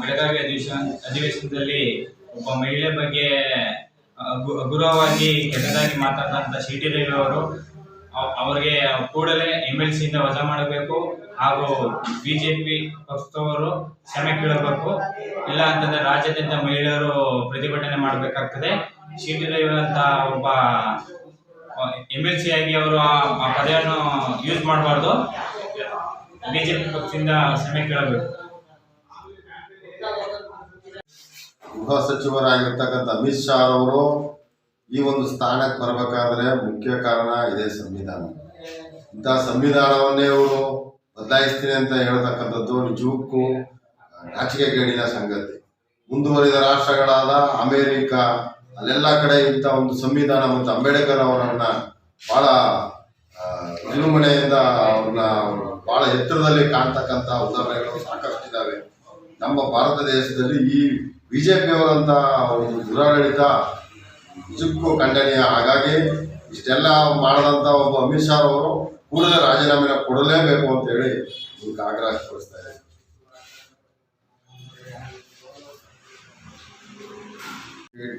ಬೆಳಗಾವಿ ಅಧಿವೇಶನ ಅಧಿವೇಶನದಲ್ಲಿ ಒಬ್ಬ ಮಹಿಳೆ ಬಗ್ಗೆ ಗುರುವಾಗಿ ಕೆಟ್ಟದಾಗಿ ಮಾತಾಡಿದಂಥ ಸಿ ಟಿ ರವಿ ಅವರು ಅವ್- ಅವರಿಗೆ ಕೂಡಲೇ ಎಂ ಎಲ್ ಸಿಯಿಂದ ವಜಾ ಮಾಡಬೇಕು ಹಾಗೂ ಬಿಜೆಪಿ ಪಕ್ಷದವರು ಕ್ಷಮೆ ಕೇಳಬೇಕು. ಇಲ್ಲ ಅಂತಂದ್ರೆ ರಾಜ್ಯಾದ್ಯಂತ ಮಹಿಳೆಯರು ಪ್ರತಿಭಟನೆ ಮಾಡಬೇಕಾಗ್ತದೆ. ಸಿ ಟಿ ರವಿ ಅಂತ ಒಬ್ಬ ಎಂ ಎಲ್ ಸಿ ಆಗಿ ಅವರು ಆ ಆ ಪದವನ್ನು ಯೂಸ್ ಮಾಡಬಾರ್ದು. ಬಿಜೆಪಿ ಪಕ್ಷದಿಂದ ಕ್ಷಮೆ ಕೇಳಬೇಕು. ಗೃಹ ಸಚಿವರಾಗಿರ್ತಕ್ಕಂಥ ಅಮಿತ್ ಶಾ ಅವರು ಈ ಒಂದು ಸ್ಥಾನಕ್ಕೆ ಬರಬೇಕಾದ್ರೆ ಮುಖ್ಯ ಕಾರಣ ಇದೇ ಸಂವಿಧಾನ. ಇಂಥ ಸಂವಿಧಾನವನ್ನೇ ಅವರು ಬದಲಾಯಿಸ್ತೀನಿ ಅಂತ ಹೇಳ್ತಕ್ಕಂಥದ್ದು ನಿಜಕ್ಕೂ ನಾಚಿಕೆಗೇಡಿನ ಸಂಗತಿ. ಮುಂದುವರಿದ ರಾಷ್ಟ್ರಗಳಾದ ಅಮೇರಿಕ, ಅಲ್ಲೆಲ್ಲ ಕಡೆ ಇಂಥ ಒಂದು ಸಂವಿಧಾನ ಮತ್ತು ಅಂಬೇಡ್ಕರ್ ಅವರನ್ನ ಬಹಳ ವಿಜೃಂಭಣೆಯಿಂದ ಅವ್ರನ್ನ ಬಹಳ ಎತ್ತರದಲ್ಲಿ ಕಾಣ್ತಕ್ಕಂಥ ಉದಾಹರಣೆಗಳು ಸಾಕಷ್ಟಿದ್ದಾವೆ. ನಮ್ಮ ಭಾರತ ದೇಶದಲ್ಲಿ ಈ ಬಿಜೆಪಿಯವರಂತ ಒಂದು ದುರಾಡಳಿತ ನಿಜಕ್ಕೂ ಖಂಡನೀಯ. ಹಾಗಾಗಿ ಇಷ್ಟೆಲ್ಲ ಮಾಡದಂತ ಒಬ್ಬ ಅಮಿತ್ ಶಾ ಅವರು ಕೂಡಲೇ ರಾಜೀನಾಮೆನ ಕೊಡಲೇಬೇಕು ಅಂತ ಹೇಳಿ ನಿಮ್ಗೆ ಆಗ್ರಹ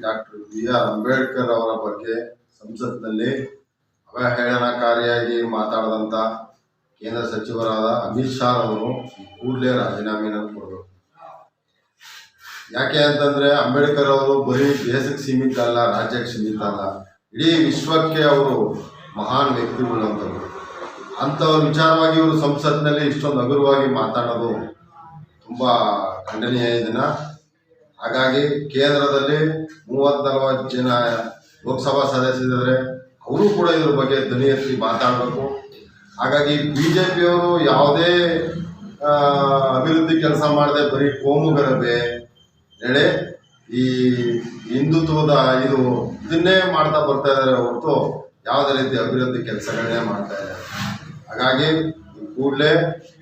ಡಾಕ್ಟರ್ ಬಿ ಆರ್ ಅಂಬೇಡ್ಕರ್ ಅವರ ಬಗ್ಗೆ ಸಂಸತ್ನಲ್ಲಿ ಅವಹೇಳನಕಾರಿಯಾಗಿ ಮಾತಾಡದಂತ ಕೇಂದ್ರ ಸಚಿವರಾದ ಅಮಿತ್ ಶಾ ಅವರು ಕೂಡಲೇ ರಾಜೀನಾಮೆನ ಕೊಡಬೇಕು. ಯಾಕೆ ಅಂತಂದ್ರೆ ಅಂಬೇಡ್ಕರ್ ಅವರು ಬರೀ ದೇಶಕ್ಕೆ ಸೀಮಿತ ಅಲ್ಲ ರಾಜ್ಯಕ್ಕೆ ಸೀಮಿತ ಅಲ್ಲ. ಇಡೀ ವಿಶ್ವಕ್ಕೆ ಅವರು ಮಹಾನ್ ವ್ಯಕ್ತಿಗಳಂತವ್ರು. ಅಂಥವ್ರ ವಿಚಾರವಾಗಿ ಇವರು ಸಂಸತ್ನಲ್ಲಿ ಇಷ್ಟೊಂದು ಹಗುರವಾಗಿ ಮಾತಾಡೋದು ತುಂಬಾ ಖಂಡನೀಯ ಇದನ್ನ ಹಾಗಾಗಿ ಕೇಂದ್ರದಲ್ಲಿ ಮೂವತ್ ನಲವತ್ತು ಜನ ಲೋಕಸಭಾ ಸದಸ್ಯರಿದ್ದಾರೆ. ಅವರು ಕೂಡ ಇದ್ರ ಬಗ್ಗೆ ಧ್ವನಿ ಎತ್ತಿ ಮಾತಾಡಬೇಕು. ಹಾಗಾಗಿ ಬಿಜೆಪಿಯವರು ಯಾವುದೇ ಆ, ಅಭಿವೃದ್ಧಿ ಕೆಲಸ ಮಾಡದೆ ಬರೀ ಕೋಮು ಹೇಳಿ ಈ ಹಿಂದುತ್ವದ ಇದು ಇದನ್ನೇ ಮಾಡ್ತಾ ಬರ್ತಾ ಇದ್ದಾರೆ ಹೊರತು ಯಾವುದೇ ರೀತಿ ಅಭಿವೃದ್ಧಿ ಕೆಲಸಗಳನ್ನೇ ಮಾಡ್ತಾ ಇದ್ದಾರೆ ಹಾಗಾಗಿ ಕೂಡಲೇ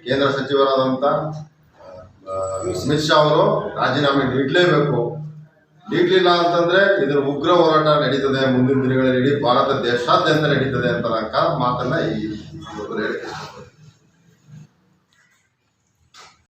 ಕೇಂದ್ರ ಸಚಿವರಾದಂಥ ಆ, ಅಮಿತ್ ಶಾ ಅವರು ರಾಜೀನಾಮೆ ನೀಡಲೇಬೇಕು ನೀಡಲಿಲ್ಲ ಅಂತಂದ್ರೆ ಇದ್ರ ಉಗ್ರ ಹೋರಾಟ ನಡೀತದೆ ಮುಂದಿನ ದಿನಗಳಲ್ಲಿ ಭಾರತ ದೇಶಾದ್ಯಂತ ನಡೀತದೆ ಅಂತ ಮಾತನ್ನ ಈ ಇಷ್ಟಪಡ್ತೀನಿ.